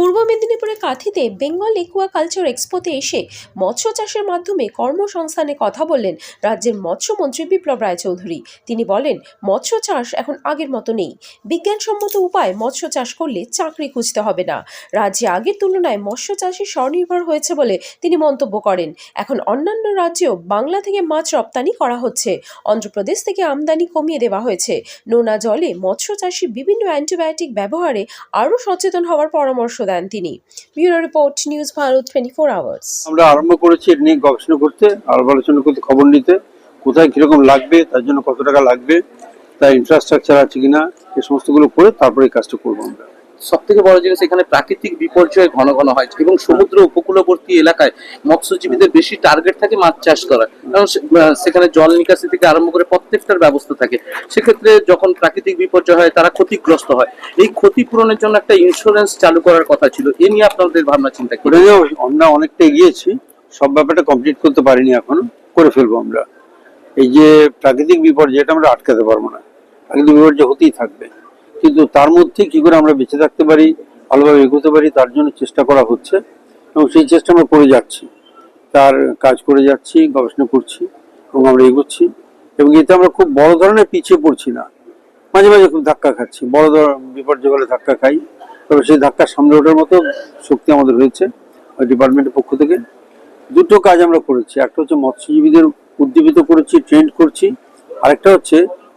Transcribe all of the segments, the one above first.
পূর্ব মেদিনীপুরের কাঁথিতে Bengal aqua culture এক্সপোতে এসে মৎস্য চাষের মাধ্যমে কর্মসংস্থানে কথা বললেন রাজ্যের মৎস্যমন্ত্রী বিপ্লব রায়চৌধুরী। তিনি বলেন, মৎস্য চাষ এখন আগের মতো নেই। বিজ্ঞানসম্মত উপায় মৎস্য চাষ করলে চাকরি খুঁজতে হবে না। রাজ্যে আগের তুলনায় মৎস্য চাষে স্বনির্ভর হয়েছে বলে তিনি মন্তব্য করেন। এখন অন্যান্য রাজ্যেও বাংলা থেকে মাছ রপ্তানি করা হচ্ছে। অন্ধ্রপ্রদেশ থেকে আমদানি কমিয়ে দেওয়া হয়েছে। নোনা জলে মৎস্য চাষী বিভিন্ন অ্যান্টিবায়োটিক ব্যবহারে আরও সচেতন হওয়ার পরামর্শ দেন তিনি। Bureau report, news Bharat twenty four hours আমরা আরম্ভ করেছি এটা নিয়ে গবেষণা করতে, আর আলোচনা করতে, খবর নিতে। কোথায় কীরকম লাগবে, তার জন্য কত টাকা লাগবে, তার ইনফ্রাস্ট্রাকচার আছে কিনা এই সমস্তগুলো করে তারপরে এই কাজটা করব আমরা। সব থেকে বড় জিনিস এখানে প্রাকৃতিক বিপর্যয় ঘন ঘন হয় এবং সমুদ্র উপকূলবর্তী এলাকায় মৎস্যজীবীদের বেশি টার্গেট থাকে মাছ চাষ করা কারণ সেখানে জল নিকাশি থেকে আরম্ভ করে প্রত্যেকটার ব্যবস্থা থাকে। সেক্ষেত্রে যখন প্রাকৃতিক বিপর্যয় হয়, তারা ক্ষতিগ্রস্ত হয়। এই ক্ষতিপূরণের জন্য একটা ইন্স্যুরেন্স চালু করার কথা ছিল। এ নিয়ে আপনাদের ভাবনা, চিন্তা করে আমরা অনেকটা এগিয়েছি। সব ব্যাপারটা কমপ্লিট করতে পারিনি এখনও। করে ফেলব আমরা। এই যে প্রাকৃতিক বিপর্যয় এটা আমরা আটকাতে পারব না। প্রাকৃতিক বিপর্যয় হতেই থাকবে। কিন্তু তার মধ্যে কি করে আমরা বেঁচে থাকতে পারি, ভালোভাবে এগোতে পারি, তার জন্য চেষ্টা করা হচ্ছে এবং সেই চেষ্টা আমরা করে যাচ্ছি। তার কাজ করে যাচ্ছি, গবেষণা করছি এবং আমরা এগোচ্ছি এবং এতে আমরা খুব বড় ধরনের পিছিয়ে পড়ছি না। মাঝে মাঝে খুব ধাক্কা খাচ্ছি, বড় ধর বিপর্যয় হলে ধাক্কা খাই, তবে সেই ধাক্কা সামনে ওঠার মতো শক্তি আমাদের হয়েছে ডিপার্টমেন্টের পক্ষ থেকে। দুটো কাজ আমরা করেছি, একটা হচ্ছে মৎস্যজীবীদের উদ্দীপিত করেছি, ট্রেন্ড করছি, আরেকটা হচ্ছে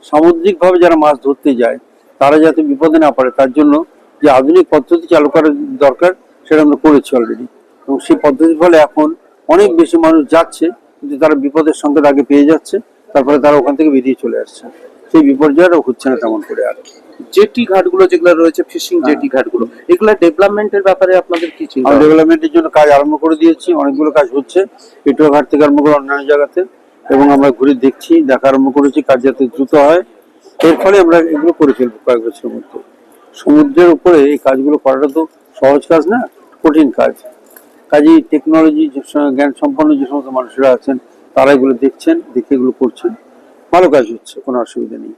সামুদ্রিকভাবে যারা মাছ ধরতে যায় তারা যাতে বিপদে না পড়ে তার জন্য যে আধুনিক পদ্ধতি চালু করার দরকার সেটা আমরা করেছি অলরেডি এবং সেই পদ্ধতির ফলে এখন অনেক বেশি মানুষ যাচ্ছে কিন্তু তারা বিপদের সংকেত আগে পেয়ে যাচ্ছে তারপরে তারা ওখান থেকে বেরিয়ে চলে আসছে। সেই বিপর্যয়টা হচ্ছে না তেমন করে আর জেটি ঘাটগুলো যেগুলো রয়েছে ফিশিং জেটি ঘাটগুলো এগুলো ডেভেলপমেন্টের ব্যাপারে আপনাদের কি চিন্তা? আমরা ডেভেলপমেন্টের জন্য কাজ আরম্ভ করে দিয়েছি অনেকগুলো কাজ হচ্ছে। পেটুয়া ঘাট থেকে আরম্ভ করে অন্যান্য জায়গাতে। এবং আমরা ঘুরে দেখছি দেখা আরম্ভ করেছি কাজ যাতে দ্রুত হয়। এর ফলে আমরা এগুলো করে ফেলব কয়েক বছরের মধ্যে। সমুদ্রের উপরে এই কাজগুলো করাটা তো সহজ কাজ না কঠিন কাজ। কাজেই টেকনোলজি জ্ঞান সম্পন্ন যে সমস্ত মানুষরা আছেন তারা এগুলো দেখছেন দেখে এগুলো করছেন। ভালো কাজ হচ্ছে কোনো অসুবিধা নেই।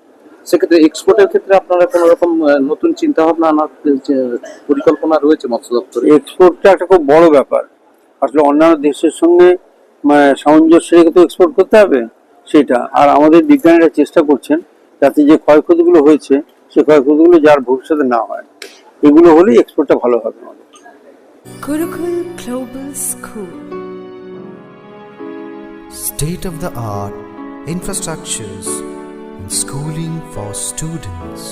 সেক্ষেত্রে এক্সপোর্টের ক্ষেত্রে আপনারা কোনো রকম নতুন চিন্তা ভাবনা আনার পরিকল্পনা রয়েছে মৎস্য দপ্তরে? এক্সপোর্টটা একটা খুব বড় ব্যাপার। আসলে অন্যান্য দেশের সঙ্গে মানে, সামঞ্জস্য রেখে তো এক্সপোর্ট করতে হবে সেটা। আর আমাদের বিজ্ঞানীরা চেষ্টা করছেন যাতে যে ক্ষয়ক্ষতিগুলো হয়েছে সে ক্ষয়ক্ষতিগুলো যার ভবিষ্যতে না হয় এগুলো হলেই এক্সপোর্টটা ভালো হবে আমাদের state of the art infrastructures and schooling for students.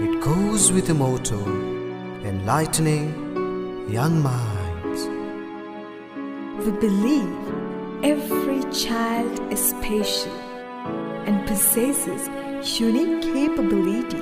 It goes with the motto enlightening young minds. We believe every child is and possesses unique capabilities,